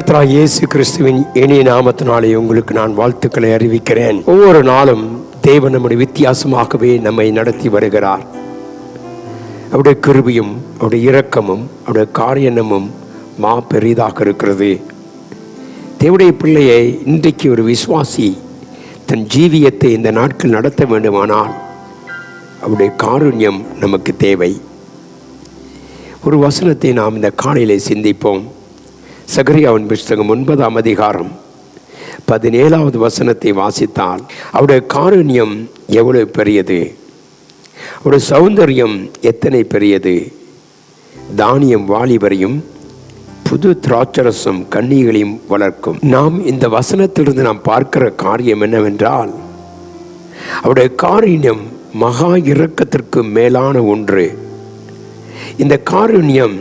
கத்ரா இயேசு கிறிஸ்துவின் இனிய நாமத்தினாலே உங்களுக்கு நான் வாழ்த்துக்களை அறிவிக்கிறேன். ஒவ்வொரு நாளும் தேவன் நம்முடைய வித்தியாசமாகவே நம்மை நடத்தி வருகிறார். அவருடைய கிருபியும் அவருடைய இரக்கமும் அவருடைய காரியமும் மா பெரிதாக இருக்கிறது. தேவடைய பிள்ளையை இன்றைக்கு ஒரு விசுவாசி தன் ஜீவியத்தை இந்த நாட்கள் நடத்த வேண்டுமானால் அவருடைய காருண்யம் நமக்கு தேவை. ஒரு வசனத்தை நாம் இந்த காலையில் சிந்திப்போம். சகரியாவின் புஸ்தகம் ஒன்பதாம் அதிகாரம் பதினேழாவது வசனத்தை வாசித்தால் அவருடைய காருண்யம் எவ்வளவு பெரியது? அவருடைய சௌந்தரியம் எத்தனை பெரியது? தானியம் வாலிபரையும் புது திராட்சரசம் கன்னிகளையும் வளர்க்கும். நாம் இந்த வசனத்திலிருந்து நாம் பார்க்கிற காரியம் என்னவென்றால் அவருடைய காருண்யம் மகா இரக்கத்திற்கு மேலான ஒன்று. இந்த காருண்யம்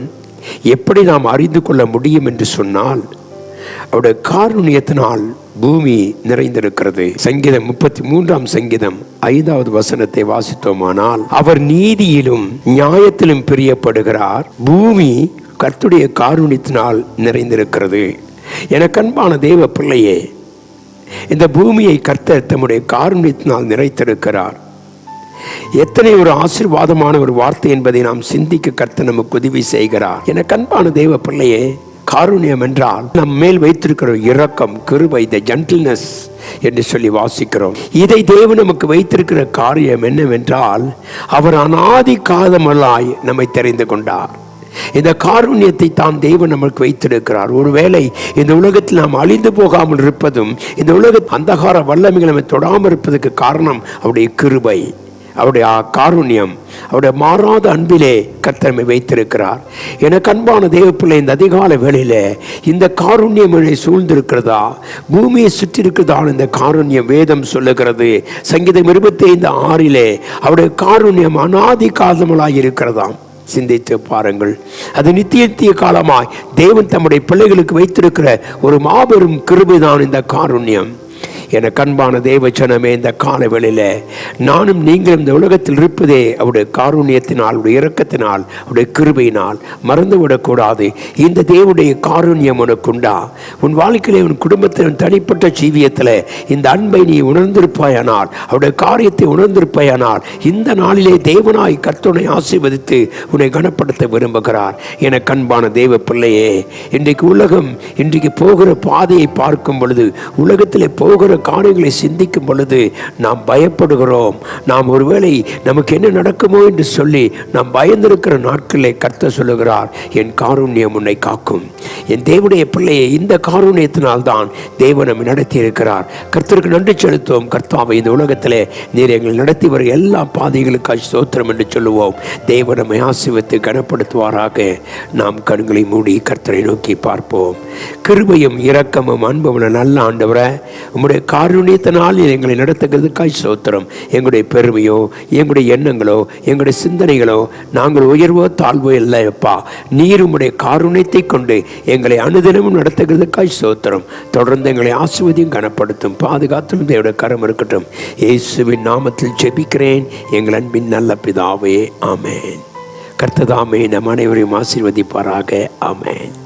எப்படி நாம் அறிந்து கொள்ள முடியும் என்று சொன்னால் அவருடைய காரணியத்தினால் பூமி நிறைந்திருக்கிறது. சங்கீதம் முப்பத்தி மூன்றாம் சங்கீதம் ஐந்தாவது வசனத்தை வாசித்தோமானால் அவர் நீதியிலும் நியாயத்திலும் பிரியப்படுகிறார். பூமி கர்த்துடைய காரணியத்தினால் நிறைந்திருக்கிறது. என கண்பான தேவ பிள்ளையே இந்த பூமியை கர்த்தர் தம்முடைய காரணியத்தினால் நிறைத்திருக்கிறார். எத்தனை ஒரு ஆசீர்வாதமான ஒரு வார்த்தை என்பதை நாம் சிந்திக்க கர்த்தர் நமக்கு உதவி செய்கிறார். எனக்கு அன்பான தெய்வ பிள்ளையே காருண்யம் என்றால் நம் மேல் வைத்திருக்கிற இரக்கம் கிருபை த ஜென்டில்னஸ் என்று சொல்லி வாசிக்கிறோம். இதை தேவன் நமக்கு வைத்திருக்கிற காரியம் என்னவென்றால் அவர் அனாதி காதமல்லாய் நம்மை தெரிந்து கொண்டார். இந்த காருண்யத்தை தான் தேவன் நமக்கு வைத்திருக்கிறார். ஒருவேளை இந்த உலகத்தில் நாம் அழிந்து போகாமல் இருப்பதும் இந்த உலக அந்தகார வல்லமைகள் நம்மை தொடாமல் இருப்பதற்கு காரணம் அவருடைய கிருபை. அவருடைய காருண்யம் அவருடைய மாறாத அன்பிலே கர்த்தமை வைத்திருக்கிறார். எனக்கு அன்பான தேவப்பிள்ளை இந்த அதிகால வேளையில் இந்த காருண்யம் என்னை சூழ்ந்திருக்கிறதா? பூமியை சுற்றி இருக்கிறதா இந்த காருண்யம் வேதம் சொல்லுகிறது. சங்கீதம் இருபத்தி ஐந்து ஆறிலே அவருடைய காருண்யம் அனாதி காலமலாக இருக்கிறதாம் சிந்தித்து பாருங்கள். அது நித்தியத்திய காலமாய் தேவன் தம்முடைய பிள்ளைகளுக்கு வைத்திருக்கிற ஒரு மாபெரும் கிருபைதான் இந்த காருண்யம். என கண்பான தேவச்சனமே இந்த காலவெளியில். நானும் நீங்களும் இந்த உலகத்தில் இருப்பதே அவருடைய காருண்யத்தினால் அவருடைய இரக்கத்தினால் அவருடைய கிருபையினால். மறந்துவிடக்கூடாது. இந்த தேவனுடைய காருண்யம் உனக்குண்டா உன் வாழ்க்கையிலே உன் குடும்பத்தில் தனிப்பட்ட ஜீவியத்தில் இந்த அன்பை நீ உணர்ந்திருப்பாயானால் அவருடைய காரியத்தை உணர்ந்திருப்பாயானால் இந்த நாளிலே தேவனாய் கர்த்தனை ஆசீர்வதித்து உன்னை கனப்படுத்த விரும்புகிறார். என கண்பான தேவ பிள்ளையே இன்றைக்கு உலகம் இன்றைக்கு போகிற பாதையை பார்க்கும் பொழுது உலகத்தில் போகிற காரியங்களை சிந்திக்கும் பொழுது நாம் பயப்படுகிறோம். நாம் ஒருவேளை நமக்கு என்ன நடக்குமோ என்று சொல்லி நாம் பயந்திருக்கிற நாட்களை கர்த்த சொல்லுகிறார் என் காருண்யம் உன்னை காக்கும். என் தேவனுடைய பிள்ளையை இந்த காருண்யத்தினால் தான் தேவன் நம்மை நடத்தி இருக்கிறார் கர்த்தருக்கு நன்றி செலுத்துவோம். கர்த்தாவை இந்த உலகத்திலே நீர் எங்கள் நடத்தி வர எல்லா பாதைகளுக்காக சோத்திரம் என்று சொல்லுவோம். தேவன் நம்மை ஆசிர்வத்து கனப்படுத்துவாராக. நாம் கண்களை மூடி கர்த்தரை நோக்கி பார்ப்போம். கிருபையும் இரக்கமும் அன்பும் நல்ல ஆண்டவரை உம்முடைய காருண்யத்தினால் எங்களை நடத்துகிறதுக்காய் சோத்திரம் எங்களுடைய பெருமையோ எங்களுடைய எண்ணங்களோ எங்களுடைய சிந்தனைகளோ நாங்கள் உயர்வோ தாழ்வோ இல்லைப்பா நீர் உம்முடைய காருண்யத்தை கொண்டு எங்களை அனுதினமும் நடத்துகிறதுக்காய் சோத்திரம் தொடர்ந்து எங்களை ஆசுவதியும் கனப்படுத்தும் பாதுகாத்தும் தேவடைய கரம் இருக்கட்டும். இயேசுவின் நாமத்தில் ஜெபிக்கிறேன். எங்கள் அன்பின் நல்ல பிதாவே ஆமேன். கர்த்ததாமே நம் அனைவரையும் ஆசீர்வதிப்பாராக ஆமேன்.